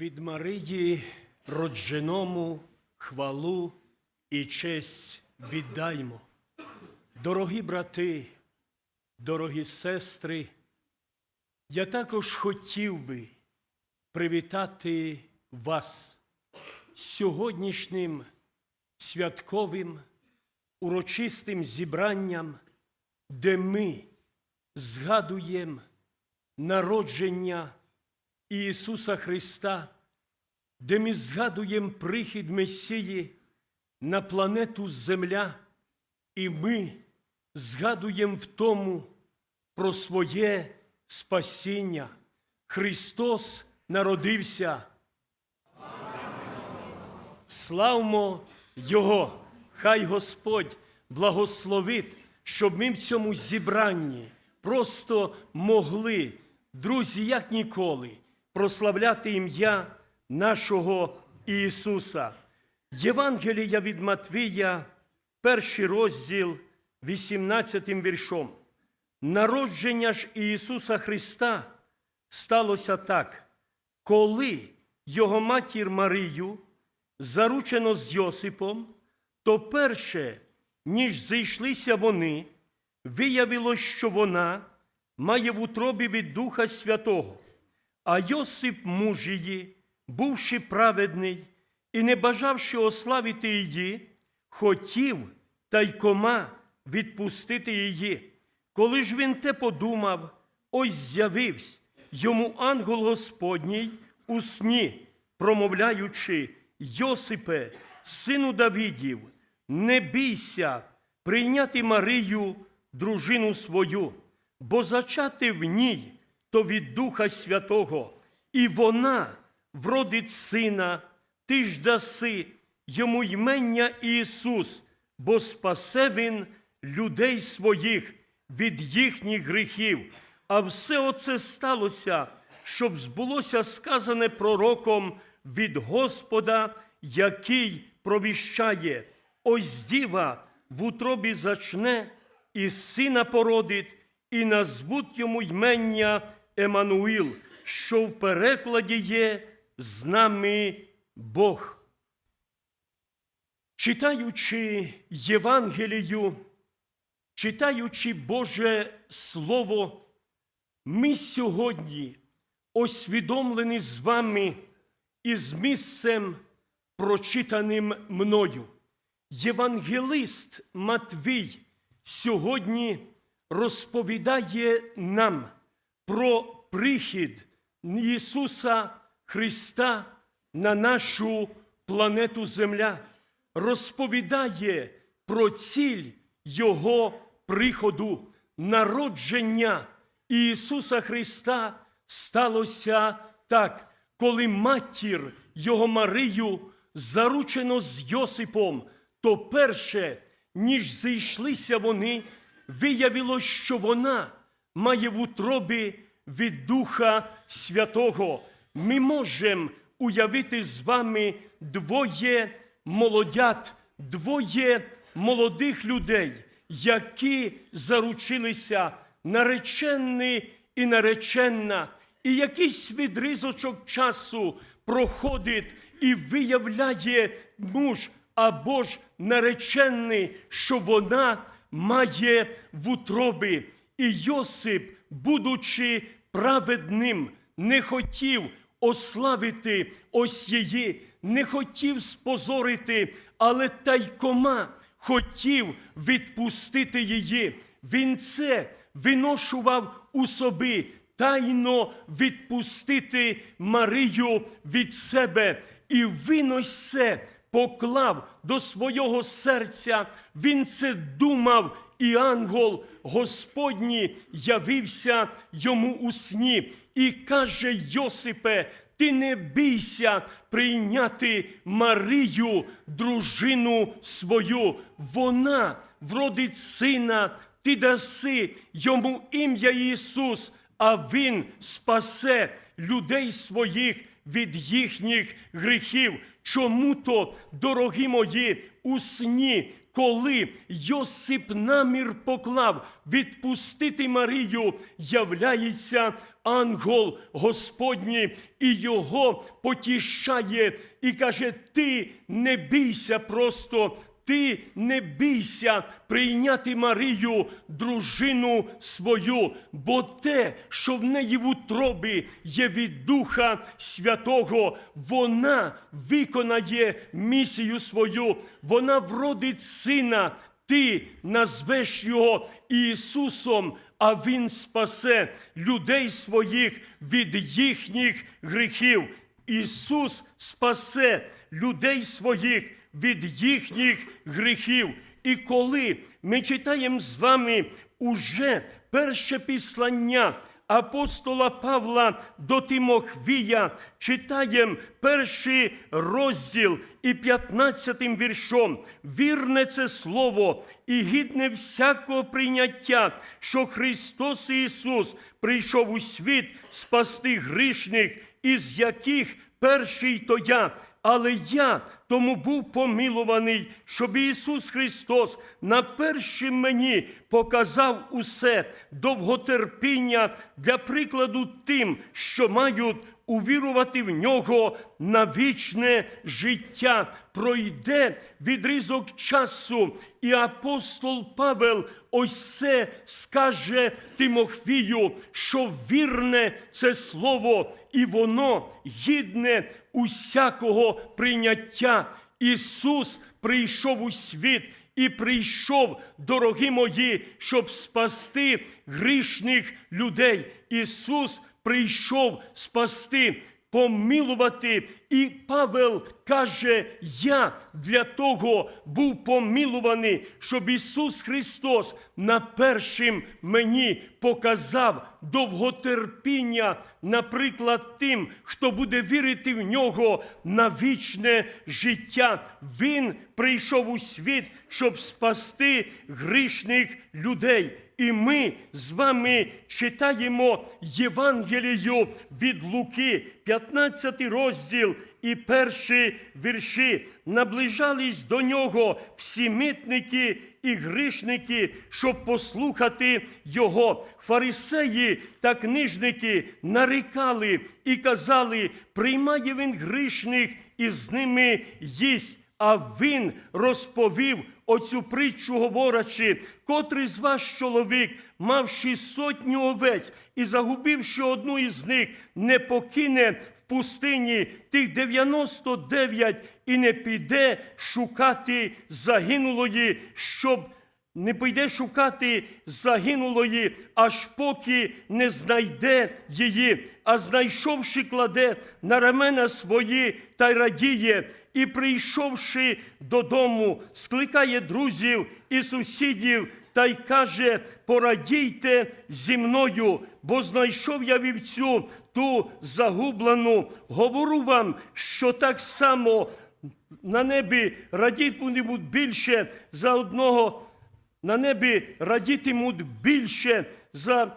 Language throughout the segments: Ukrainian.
Від Марії родженому хвалу і честь віддаймо. Дорогі брати, дорогі сестри, я також хотів би привітати вас сьогоднішнім святковим урочистим зібранням, де ми згадуємо народження Ісуса Христа, де ми згадуємо прихід Месії на планету Земля, і ми згадуємо в тому про своє спасіння. Христос народився. Славмо Його! Хай Господь благословить, щоб ми в цьому зібранні просто могли, друзі, як ніколи, прославляти ім'я нашого Ісуса. Євангелія від Матвія, перший розділ, 18 віршом. Народження ж Ісуса Христа сталося так, коли його матір Марію заручено з Йосипом, то перше, ніж зійшлися вони, виявилось, що вона має в утробі від Духа Святого. А Йосип, муж її, бувши праведний і не бажавши ославити її, хотів тайкома відпустити її. Коли ж він те подумав, ось з'явився йому ангел Господній у сні, промовляючи, Йосипе, сину Давидів, не бійся прийняти Марію, дружину свою, бо зачати в ній то від Духа Святого, і вона вродить сина, ти ж даси йому ймення Ісус, бо спасе він людей своїх від їхніх гріхів. А все оце сталося, щоб збулося сказане пророком від Господа, який провіщає, ось діва в утробі зачне, і сина породить, і назвуть йому ймення Еммануїл, що в перекладі є з нами Бог. Читаючи Євангелію, читаючи Боже Слово, ми сьогодні освідомлені з вами із місцем, прочитаним мною. Євангелист Матвій сьогодні розповідає нам про прихід Ісуса Христа на нашу планету Земля, розповідає про ціль Його приходу, народження Ісуса Христа сталося так, коли матір Його Марію заручено з Йосипом, то перше, ніж зійшлися вони, виявилось, що вона має в утробі від Духа Святого. Ми можемо уявити з вами двоє молодят, двоє молодих людей, які заручилися наречений і нареченна, і якийсь відрізочок часу проходить і виявляє муж або ж наречений, що вона має в утробі. І Йосип, будучи праведним, не хотів ославити ось її, не хотів спозорити, але тайкома хотів відпустити її. Він це виношував у собі, тайно відпустити Марію від себе. І він ось це поклав до свого серця. Він це думав, і ангел Господній явився йому у сні і каже Йосипе, ти не бійся прийняти Марію, дружину свою. Вона вродить сина, ти даси йому ім'я Ісус, а Він спасе людей своїх від їхніх гріхів. Чому то, дорогі мої, у сні, коли Йосип намір поклав відпустити Марію, являється ангел Господній і його потішає і каже: Ти не бійся просто. Ти не бійся прийняти Марію, дружину свою, бо те, що в неї в утробі є від Духа Святого, вона виконає місію свою, вона вродить сина. Ти назвеш його Ісусом, а Він спасе людей своїх від їхніх гріхів. Ісус спасе людей своїх від їхніх гріхів. І коли ми читаємо з вами уже перше післання апостола Павла до Тимохвія, читаємо перший розділ і 15 віршом. Вірне це слово і гідне всякого прийняття, що Христос Ісус прийшов у світ спасти грішних, із яких перший то я. Але я тому був помилуваний, щоб Ісус Христос на першим мені показав усе довготерпіння для прикладу тим, що мають увірувати в нього на вічне життя. Пройде відрізок часу, і апостол Павел ось це скаже Тимофію, що вірне це слово, і воно гідне усякого прийняття. Ісус прийшов у світ і прийшов, дорогі мої, щоб спасти грішних людей. Ісус прийшов спасти, помилувати. І Павел каже: Я для того був помилуваний, щоб Ісус Христос на першим мені показав довготерпіння, наприклад, тим, хто буде вірити в нього на вічне життя. Він прийшов у світ, щоб спасти грішних людей. І ми з вами читаємо Євангелію від Луки, 15 розділ і перші вірші. Наближались до нього всі митники і грішники, щоб послухати його. Фарисеї та книжники нарікали і казали: приймає він грішних і з ними їсть. А він розповів оцю притчу, говорячи, котрий з вас чоловік, мавши сотню овець і загубивши одну із них, не покине в пустині тих 99 і не піде шукати загинулої, щоб не піде шукати загинулої, аж поки не знайде її, а знайшовши, кладе на рамена свої та й радіє. І, прийшовши додому, скликає друзів і сусідів та й каже: порадійте зі мною, бо знайшов я вівцю ту загублену. Говорю вам, що так само на небі радітимуть більше за одного, на небі радітимуть більше за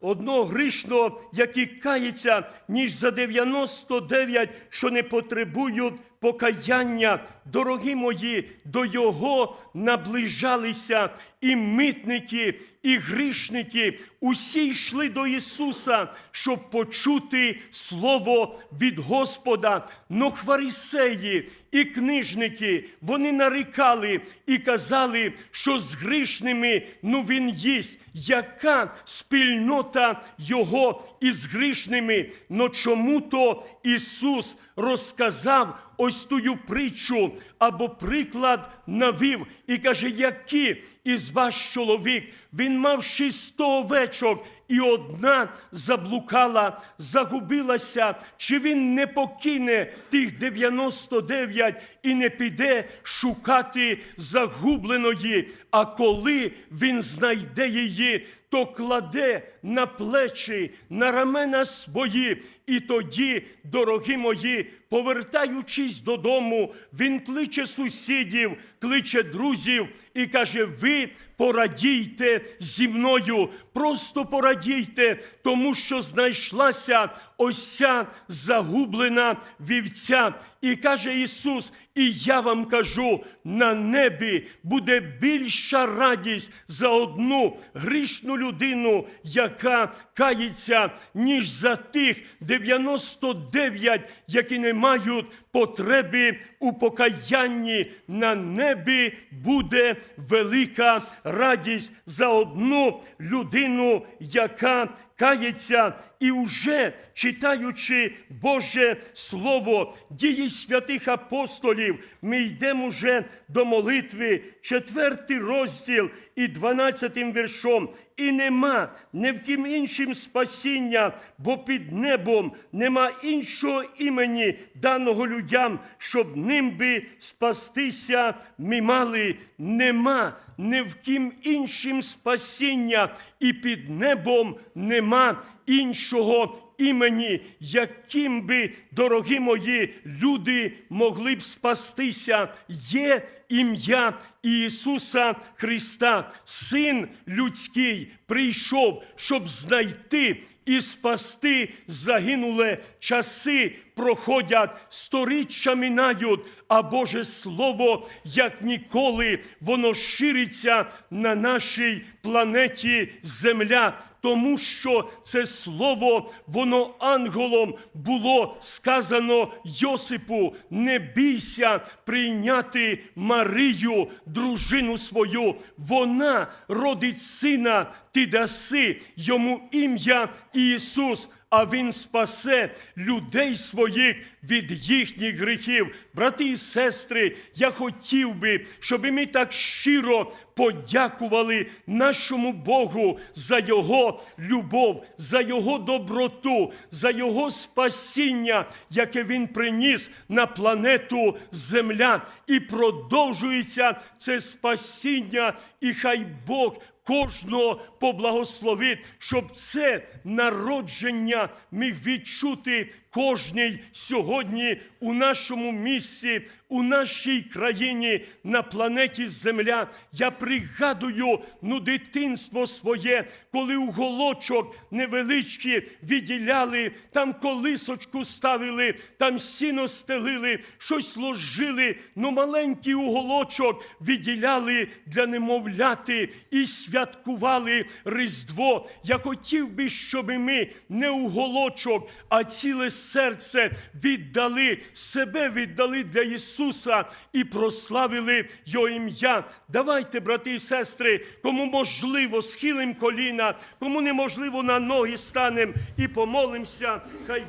одного грішного, який кається, ніж за 99, що не потребують покаяння. Дорогі мої, до Його наближалися і митники, і грішники. Усі йшли до Ісуса, щоб почути Слово від Господа. Но хварисеї і книжники вони нарікали і казали, що з грішними ну він їсть. Яка спільнота Його із грішними? Но чому то Ісус розказав ось тую притчу або приклад навів і каже, які із вас чоловік, він мав 600 овечок, і одна заблукала, загубилася, чи він не покине тих 99 і не піде шукати загубленої, а коли він знайде її, то кладе на плечі, на рамена свої, і тоді, дорогі мої, повертаючись додому, він кличе сусідів кличе друзів і каже: Ви порадійте зі мною, просто порадійте, тому що знайшлася ось ця загублена вівця. І каже Ісус, і я вам кажу, на небі буде більша радість за одну грішну людину, яка кається, ніж за тих 99, які не мають потреби у покаянні. На небі буде велика радість за одну людину, яка кається, і вже читаючи Боже Слово, дії святих апостолів, ми йдемо вже до молитви, четвертий розділ і дванадцятим віршом. І нема не в ким іншим спасіння, бо під небом нема іншого імені, даного людям, щоб ним би спастися ми мали. Нема не в ким іншим спасіння, і під небом нема іншого імені, яким би, дорогі мої, люди могли б спастися. Є ім'я Ісуса Христа, Син людський, прийшов, щоб знайти і спасти загинуле часи проходять, сторіччя минають, а Боже Слово, як ніколи, воно шириться на нашій планеті Земля. Тому що це слово, воно ангелом було сказано Йосипу, не бійся прийняти Марію, дружину свою. Вона родить сина, ти даси йому ім'я Ісус а Він спасе людей своїх від їхніх гріхів. Брати і сестри, я хотів би, щоб ми так щиро подякували нашому Богу за Його любов, за Його доброту, за Його спасіння, яке Він приніс на планету Земля. І продовжується це спасіння, і хай Бог кожного поблагословить, щоб це народження міг відчути кожний сьогодні у нашому місці, у нашій країні, на планеті Земля. Я пригадую ну, дитинство своє, коли уголочок невеличкі відділяли, там колисочку ставили, там сіно стелили, щось ложили, ну маленький уголочок відділяли для немовляти і святкували Різдво. Я хотів би, щоб ми не уголочок, а ціле серце віддали, себе віддали для Ісуса і прославили Його ім'я. Давайте, брати і сестри, кому можливо, схилим коліна, кому неможливо на ноги станем і помолимося. Хай